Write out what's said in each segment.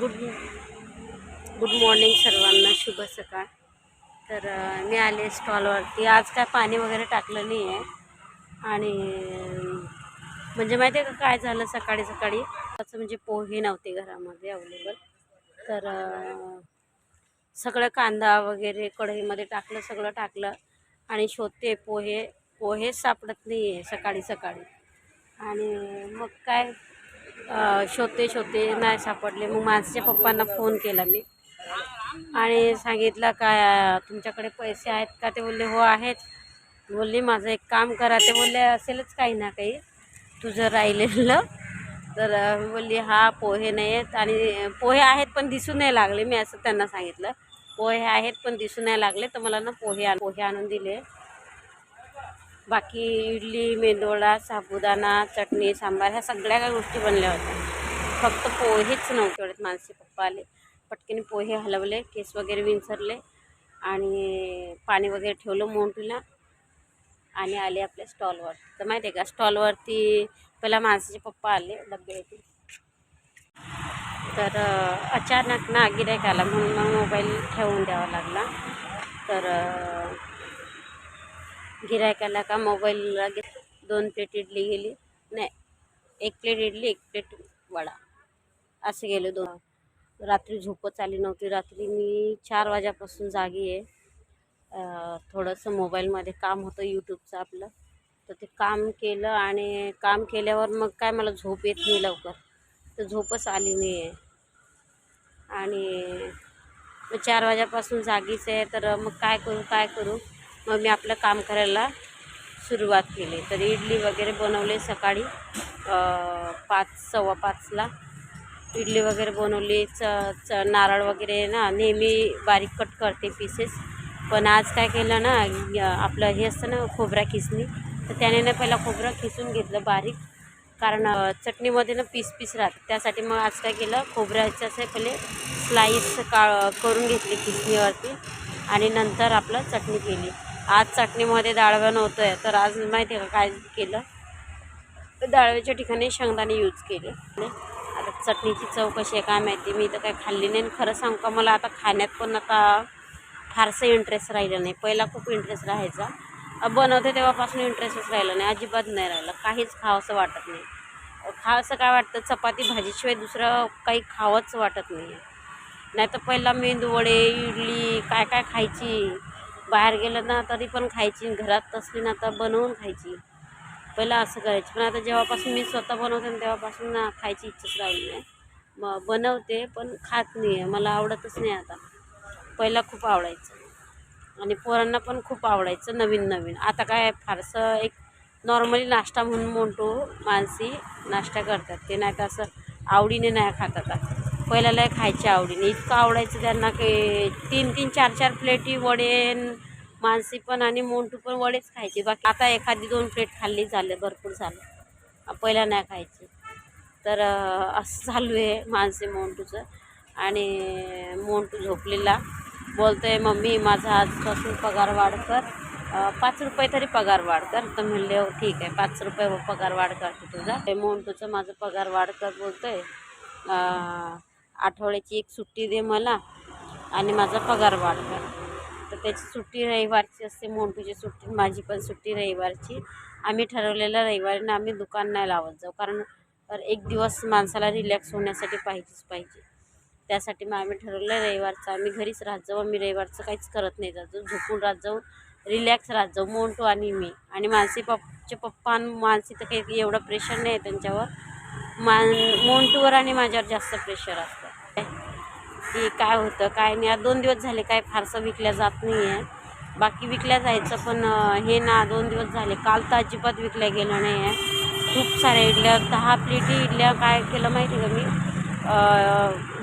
Good good morning सर्वांना शुभ सकाळ. तर मी आले स्टॉलवरती. आज काय पाणी वगैरे टाकलं नाही आहे आणि म्हणजे माहिती आहे का काय झालं सकाळी सकाळी? असं म्हणजे पोहे नव्हते घरामध्ये अवेलेबल. तर सगळं कांदा वगैरे कढईमध्ये टाकलं सगळं टाकलं. आणि शोधते पोहे. पोहेच सापडत नाही आहे सकाळी सकाळी. आणि मग काय? शोधते शोधते नाही सापडले. मग माझ्या पप्पांना फोन केला मी. आणि सांगितलं काय तुमच्याकडे पैसे आहेत का? ते बोलले हो आहेत. बोलले माझं एक काम करा. ते बोलले असेलच काही ना काही. तुझं राहिलेलं. तर मी बोलली हा पोहे नाही आहेत आणि पोहे आहेत पण दिसू नाही लागले. मी असं त्यांना सांगितलं पोहे आहेत पण दिसू नाही लागले तर मला ना पोहे आण पोहे आणून दिले. बाकी इडली मेंदोळा साबुदाणा चटणी सांबार ह्या सगळ्या काही गोष्टी बनल्या होत्या. फक्त पोहेच नव्हते एवढ्यात मानसी पप्पा आले. पटकन पोहे हलवले केस वगैरे विंचरले आणि पाणी वगैरे ठेवलं मोंटूला आणि आले आपल्या स्टॉलवर. तर माहिती आहे का स्टॉलवरती पहिला माणसाचे पप्पा आले डब्बे येतील तर अचानक ना गिरायक आला म्हणून मग मोबाईल ठेवून द्यावा लागला. तर गिरायकाला गिऱ्हाईकाला का मोबाईल लगेच दोन प्लेट इडली गेली. नाही एक प्लेट इडली एक प्लेट वडा. असे गेले दोन. रात्री झोपच आली नव्हती. रात्री मी चार वाजेपासून जागी आहे. थोडंसं मोबाईलमध्ये काम होतं यूट्यूबचं आपलं. तर ते काम केलं आणि काम केल्यावर मग काय मला झोप येत नाही लवकर. तर झोपच आली नाही आहे आणि मग चार वाजेपासून जागीच आहे. तर मग काय करू काय करू? मग मी आपलं काम करायला सुरुवात केली. तर इडली वगैरे बनवले सकाळी पाच सव्वा पाचला. इडली वगैरे बनवली च च नारळ वगैरे ना नेहमी बारीक कट करते पीसेस पण आज काय केलं ना आपलं हे असतं ना खोबरा खिसणी. तर त्याने ना पहिला खोबरं खिसून घेतलं बारीक. कारण चटणीमध्ये ना पीस पीस राहतं त्यासाठी मग आज काय केलं खोबऱ्याच्या पहिले स्लाईस का करून घेतली खिसणीवरती. आणि नंतर आपलं चटणी केली. आज चटणीमध्ये डाळवं नव्हतं आहे तर आज माहिती आहे का काय केलं? डाळव्याच्या ठिकाणी शेंगदाणे यूज केले. आता चटणीची चव कशी आहे काय माहिती? मी तर काय खाल्ली नाही आणि खरं सांगू का मला आता खाण्यात पण आता फारसं इंटरेस्ट राहिलं नाही. पहिला खूप इंटरेस्ट राहायचा. बनवते तेव्हापासून इंटरेस्टच राहिला नाही. अजिबात नाही राहिलं. काहीच खावंसं वाटत नाही. खावंसं काय वाटतं? चपाती भाजीशिवाय दुसरं काही खावंच वाटत नाही नाही तर पहिला मेंदू वडे इडली काय काय खायची? बाहेर गेलं ना तरी पण खायची. घरात असली ना तर बनवून खायची. पहिलं असं करायची. पण आता जेव्हापासून मी स्वतः बनवते ना तेव्हापासून ना खायची इच्छाच राहिली आहे मग बनवते पण खात नाही आहे. मला आवडतच नाही आता. पहिला खूप आवडायचं. आणि पोरांना पण खूप आवडायचं नवीन नवीन. आता काय फारसं एक नॉर्मली नाश्ता म्हणून म्हणतो माणसी नाश्ता करतात. ते नाही तर असं आवडीने नाही खात आता. पहिल्या लय खायच्या आवडीने इतकं आवडायचं त्यांना की तीन तीन चार चार प्लेटी वडे मानसी पण आणि मोंटू पण वडेच खायचे. बाकी आता एखादी दोन प्लेट खाल्ली झाले भरपूर झालं. पहिला नाही खायची. तर असं चालू आहे मानसी मोंटूचं. आणि मोंटू झोपलेला. बोलतो आहे मम्मी माझा आजपासून पगार वाढ कर. पाच रुपये तरी पगार वाढ कर. तर म्हणले हो ठीक आहे. पाच रुपये पगार वाढ करते तुझा. ते मोंटूचं माझं पगार वाढ कर बोलतो आहे आठवड्याची एक सुट्टी दे मला आणि माझा पगार वाढ कर. तर त्याची सुट्टी रविवारची असते मोंटूची सुट्टी माझी पण सुट्टी रविवारची. आम्ही ठरवलेलं रविवारी आम्ही दुकान नाही लावत जाऊ कारण एक दिवस माणसाला रिलॅक्स होण्यासाठी पाहिजेच पाहिजे. त्यासाठी मग आम्ही ठरवलं रविवारचं आम्ही घरीच राहत जाऊ आम्ही रविवारचं काहीच करत नाही जात जाऊ झोपून राहत जाऊ रिलॅक्स राहत जाऊ मोंटू आणि मी. आणि मानसी पप्पाचे पप्पा आणि मानसी तर काही एवढं प्रेशर नाही आहे त्यांच्यावर. मान मोंटूवर आणि माझ्यावर जास्त प्रेशर असतं. की काय होतं काय नाही. आज दोन दिवस झाले काय फारसं विकल्या जात नाही आहे बाकी विकल्या जायचं पण हे ना दोन दिवस झाले. काल तर अजिबात विकल्या गेलं नाही आहे खूप साऱ्या इडल्या दहा प्लेटी इडल्या काय केलं माहिती का मी?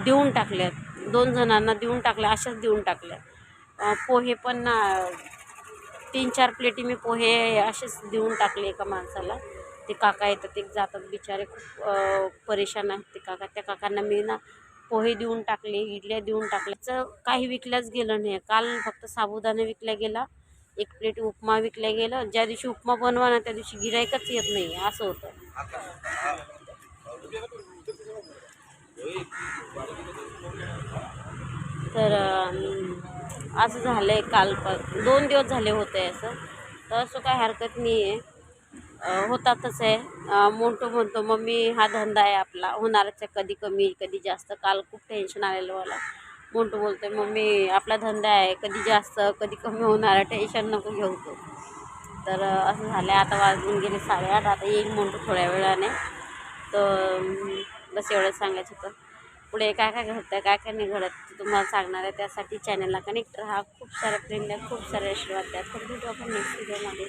देऊन टाकल्यात. दोन जणांना देऊन टाकल्या अशाच देऊन टाकल्या पोहे पण ना तीन चार प्लेटी मी पोहे असेच देऊन टाकले एका माणसाला. ते काका येतात ते जातात बिचारे. खूप परेशान आहेत ते काका. त्या काकांना मी ना पोहे देऊन टाकले इडल्या देऊन टाकल्याचं काही विकल्याच गेलं नाही. काल फक्त साबुदाणा विकल्या गेला एक प्लेट उपमा विकल्या गेलं. ज्या दिवशी उपमा बनवा ना त्या दिवशी गिरायकच येत नाही असं होतं. तर असं झालं आहे काल पण. दोन दिवस झाले होते असं. तर असं काही हरकत नाही आहे होतातच आहे. अं, मोठं म्हणतो मम्मी हा धंदा आहे आपला. होणारच आहे कधी कमी कधी जास्त. काल खूप टेन्शन आलेलं मला. मोठं बोलतो मम्मी आपला धंदा आहे. कधी जास्त कधी कमी होणार आहे. टेन्शन नको घेऊ तो. तर असं झालं आहे आता वाजून गेले साडेआठ. आता येईल मोठं थोड्या वेळाने. तर बस एवढंच सांगायचं होतं. पुढे काय काय घडतं काय काय नाही घडत ते तुम्हाला सांगणार आहे. त्यासाठी चॅनलला कनेक्ट राहा. खूप साऱ्या प्रेम द्या खूप सारे आशीर्वाद द्या. तर भेटू आपण नेक्स्ट व्हिडिओमध्ये